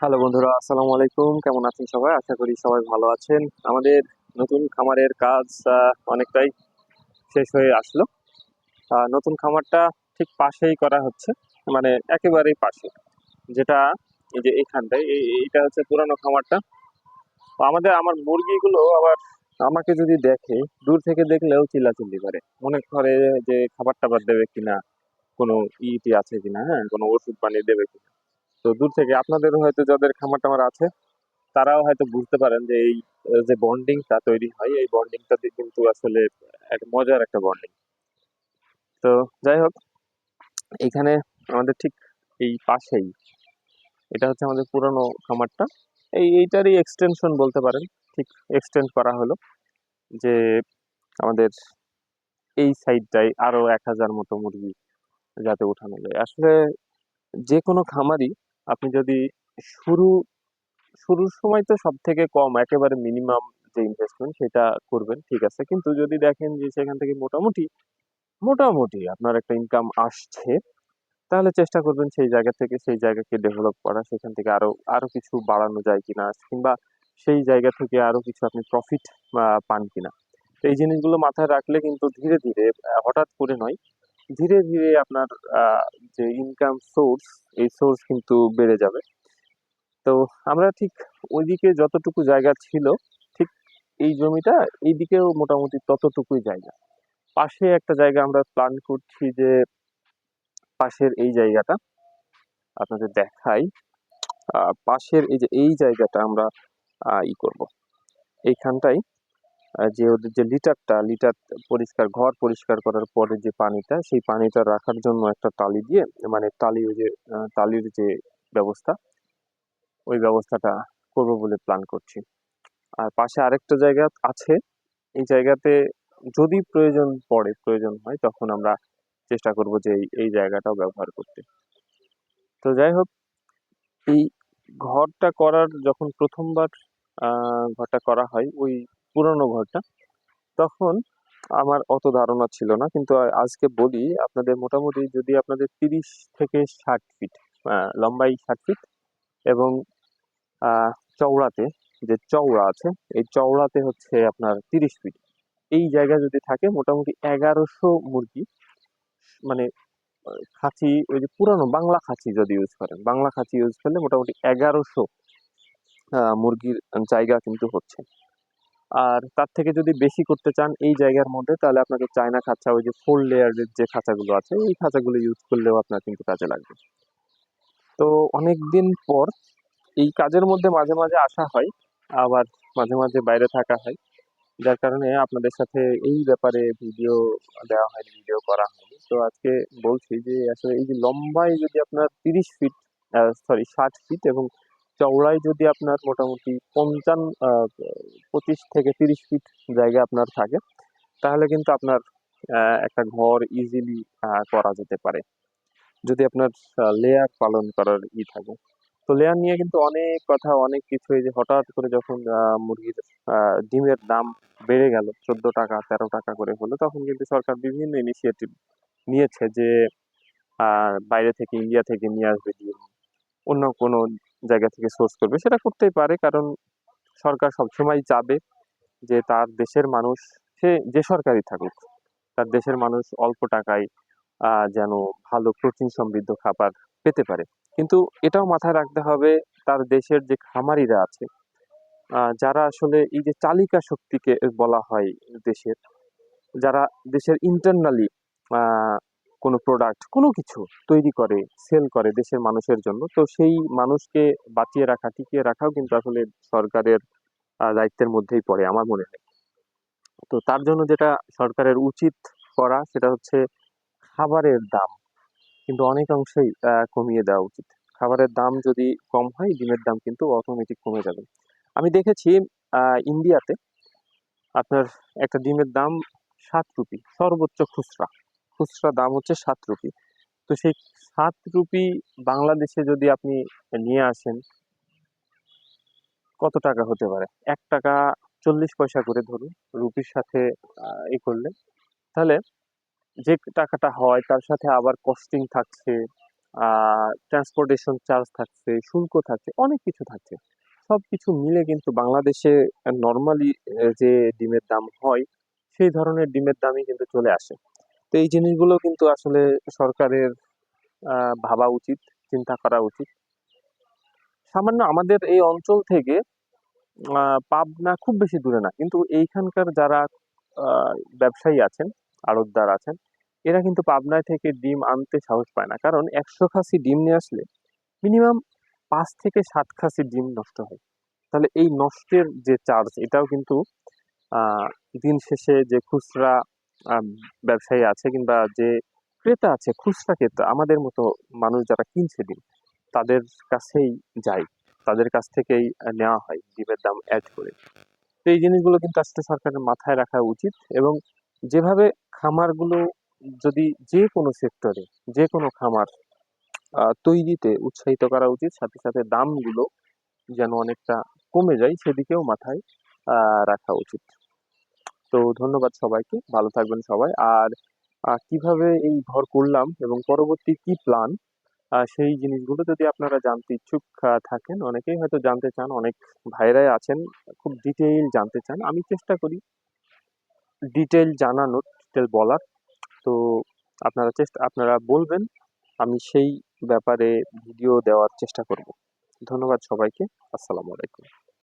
Hello বন্ধুরা, আসসালামু আলাইকুম। কেমন আছেন সবাই? আশা করি সবাই ভালো আছেন। আমাদের নতুন খামারের কাজ অনেকটাই শেষ হয়ে আসলো। নতুন খামারটা ঠিক পাশেই করা হচ্ছে মানে একেবারেই পাশে। যেটা এই যে এইখানটায় এই- এইটা হচ্ছে পুরানো খামারটা। আমাদের, আমার মুরগিগুলো আবার আমাকে যদি দেখে, দূর থেকে দেখলেও চিল্লাচিল্লি করে। মনে করে যে খাবার টাবার দেবে কিনা, কোনো ইটি আছে কিনা হ্যাঁ কোনো ওষুধ পানি দেবে কিনা। তো দূর থেকে আপনাদের হয়তো যাদের খামার টামার আছে, তারাও হয়তো বুঝতে পারেন যে এই যে বন্ডিংটা তৈরি হয়, এই বন্ডিংটা কিন্তু আসলে এক মজার একটা বন্ডিং তো যাই হোক, এখানে আমাদের ঠিক এই পাশেই, এটা হচ্ছে আমাদের পুরনো খামারটা। এই, এইটারই এক্সটেনশন বলতে পারেন, ঠিক এক্সটেন্ড করা হলো যে আমাদের এই সাইডটায় আরও এক হাজার মতো মুরগি যাতে উঠানো যায়। আসলে যে কোনো খামারই আপনি যদি শুরু, শুরুর সময় তো সব থেকে কম, একেবারে মিনিমাম যে ইনভেস্টমেন্ট সেটা করবেন, ঠিক আছে। কিন্তু যদি দেখেন যে সেখান থেকে মোটামুটি মোটামুটি আপনার একটা ইনকাম আসছে, তাহলে চেষ্টা করবেন সেই জায়গা থেকে, সেই জায়গাকে ডেভেলপ করা, সেখান থেকে আরও আরও কিছু বাড়ানো যায় কিনা, কিংবা সেই জায়গা থেকে আরও কিছু আপনি প্রফিট পান কিনা। এই জিনিসগুলো মাথায় রাখলে কিন্তু ধীরে ধীরে হঠাৎ করে নয় ধীরে ধীরে আপনার যে ইনকাম সোর্স এই সোর্স কিন্তু বেড়ে যাবে। তো আমরা ঠিক ওইদিকে যতটুকু জায়গা ছিল, ঠিক এই জমিটা, এইদিকেও মোটামুটি ততটুকুই জায়গা। পাশে একটা জায়গা আমরা প্ল্যান করছি যে, পাশের এই জায়গাটা আপনাদের দেখাই। পাশের এই যে, এই জায়গাটা আমরা ই করব। এইখানটাই যে ওদের যে লিটারটা, লিটার পরিষ্কার, ঘর পরিষ্কার করার পরে যে পানিটা, সেই পানিটা রাখার জন্য একটা টালি দিয়ে মানে টালি ওই যে টালির যে ব্যবস্থা, ওই ব্যবস্থাটা করব বলে প্ল্যান করছি। আর পাশে আরেকটা জায়গা আছে, এই জায়গাতে যদি প্রয়োজন পড়ে, প্রয়োজন হয়, তখন আমরা চেষ্টা করব যে এই জায়গাটাও ব্যবহার করতে। তো যাই হোক, এই ঘরটা করার যখন প্রথমবার ঘরটা করা হয়, ওই পুরনো ঘরটা। তখন আমার অত ধারণা ছিল না, কিন্তু আজকে বলি, আপনাদের মোটামুটি যদি আপনাদের তিরিশ থেকে ষাট ফিট লম্বাই ষাট ফিট এবং চওড়াতে যে চওড়া আছে, এই চওড়াতে হচ্ছে আপনার তিরিশ ফিট এই জায়গা যদি থাকে, মোটামুটি এগারোশো মুরগি মানে খাঁচি, ওই যে পুরানো বাংলা খাঁচি যদি ইউজ করেন, বাংলা খাঁচি ইউজ করলে মোটামুটি এগারোশো মুরগির জায়গা কিন্তু হচ্ছে। আর তার থেকে যদি বেশি করতে চান এই জায়গার মধ্যে, তাহলে আপনাকে চায়না খাঁচা, ওই যে ফোর লেয়ারের যে খাঁচাগুলো আছে, এই খাঁচাগুলো ইউজ করলেও আপনার কিন্তু কাজে লাগবে। তো অনেক দিন পর এই কাজের মধ্যে মাঝে মাঝে আসা হয়, আবার মাঝে মাঝে বাইরে থাকা হয়। যার কারণে আপনাদের সাথে এই ব্যাপারে ভিডিও দেওয়া হয়নি ভিডিও করা হয়নি। তো আজকে বলছি যে, আসলে এই যে লম্বায় যদি আপনার তিরিশ ফিট সরি ষাট ফিট এবং চওড়ায় যদি আপনার মোটামুটি পঞ্চান্ন আহ, পঁচিশ থেকে তিরিশ ফিট জায়গা আপনার থাকে তাহলে কিন্তু আপনার একটা ঘর ইজিলি করা যেতে পারে। যদি আপনার লেয়ার পালন করার ই থাকে। তো লেয়ার নিয়ে কিন্তু অনেক কথা অনেক কিছু এই যে হঠাৎ করে যখন মুরগির ডিমের দাম বেড়ে গেল চোদ্দ টাকা তেরো টাকা করে হলো তখন কিন্তু সরকার বিভিন্ন ইনিশিয়েটিভ নিয়েছে যে বাইরে থেকে ইন্ডিয়া থেকে নিয়ে আসবে ডিম। অন্য কোনো জায়গা থেকে সোর্স করবে, সেটা করতেই পারে। কারণ সরকার সবসময় চাবে যে তার দেশের মানুষ, সে যে সরকারই থাকুক, তার দেশের মানুষ অল্প টাকায় যেন ভালো প্রোটিন সমৃদ্ধ খাবার পেতে পারে। কিন্তু এটাও মাথায় রাখতে হবে, তার দেশের যে খামারিরা আছে যারা আসলে এই যে চালিকা শক্তিকে বলা হয় দেশের, যারা দেশের ইন্টারনালি কোনো প্রোডাক্ট কোনো কিছু তৈরি করে সেল করে দেশের মানুষের জন্য। তো সেই মানুষকে বাঁচিয়ে রাখা, টিকিয়ে রাখাও কিন্তু আসলে সরকারের দায়িত্বের মধ্যেই পড়ে আমার মনে হয়। তো তার জন্য যেটা সরকারের উচিত করা, সেটা হচ্ছে খাবারের দাম কিন্তু অনেকাংশেই কমিয়ে দেওয়া উচিত। খাবারের দাম যদি কম হয়, ডিমের দাম কিন্তু অটোমেটিক কমে যাবে। আমি দেখেছি ইন্ডিয়াতে আপনার একটা ডিমের দাম সাত রুপি, সর্বোচ্চ খুচরা। খুচরা দাম হচ্ছে সাত রুপি। তো সেই সাত রুপি বাংলাদেশে যদি আপনি নিয়ে আসেন, কত টাকা হতে পারে? এক টাকা চল্লিশ পয়সা করে ধরুন রুপির সাথে এ করলে। তাহলে যে টাকাটা হয় তার সাথে আবার কস্টিং থাকছে ট্রান্সপোর্টেশন চার্জ থাকছে, শুল্ক থাকছে, অনেক কিছু থাকছে। সব কিছু মিলে কিন্তু বাংলাদেশে নর্মালি যে ডিমের দাম হয়, সেই ধরনের ডিমের দামই কিন্তু চলে আসে। তো এই জিনিসগুলো কিন্তু আসলে সরকারের ভাবা উচিত, চিন্তা করা উচিত। সামান্য আমাদের এই অঞ্চল থেকে পাবনা খুব বেশি দূরে না। কিন্তু এইখানকার যারা ব্যবসায়ী আছেন, আড়তদার আছেন, এরা কিন্তু পাবনায় থেকে ডিম আনতে সাহস পায় না। কারণ একশো খাসি ডিম নিয়ে আসলে মিনিমাম পাঁচ থেকে সাত খাসি ডিম নষ্ট হয়। তাহলে এই নষ্টের যে চার্জ, এটাও কিন্তু দিন শেষে যে খুচরা ব্যবসায়ী আছে কিংবা যে ক্রেতা আছে, খুচরা ক্রেতা, আমাদের মতো মানুষ যারা কিনছে ডিম, তাদের কাছেই যায়। তাদের কাছ থেকেই নেওয়া হয় ডিমের দাম অ্যাড করে। তো এই জিনিসগুলো কিন্তু আসলে সরকারের মাথায় রাখা উচিত এবং যেভাবে খামারগুলো যদি যে কোনো সেক্টরে যে কোনো খামার তৈরিতে উৎসাহিত করা উচিত, সাথে সাথে দামগুলো যেন অনেকটা কমে যায়, সেদিকেও মাথায় রাখা উচিত। তো ধন্যবাদ সবাইকে, ভালো থাকবেন সবাই। আর কীভাবে এই ঘর করলাম এবং পরবর্তী কি প্ল্যান সেই জিনিসগুলো যদি আপনারা জানতে ইচ্ছুক থাকেন, অনেকেই হয়তো জানতে চান, অনেক ভাইরাই আছেন, খুব ডিটেইল জানতে চান, আমি চেষ্টা করি ডিটেইল জানানোর ডিটেল বলার। তো আপনারা চেষ্টা, আপনারা বলবেন, আমি সেই ব্যাপারে ভিডিও দেওয়ার চেষ্টা করব। ধন্যবাদ সবাইকে, আসসালামু আলাইকুম।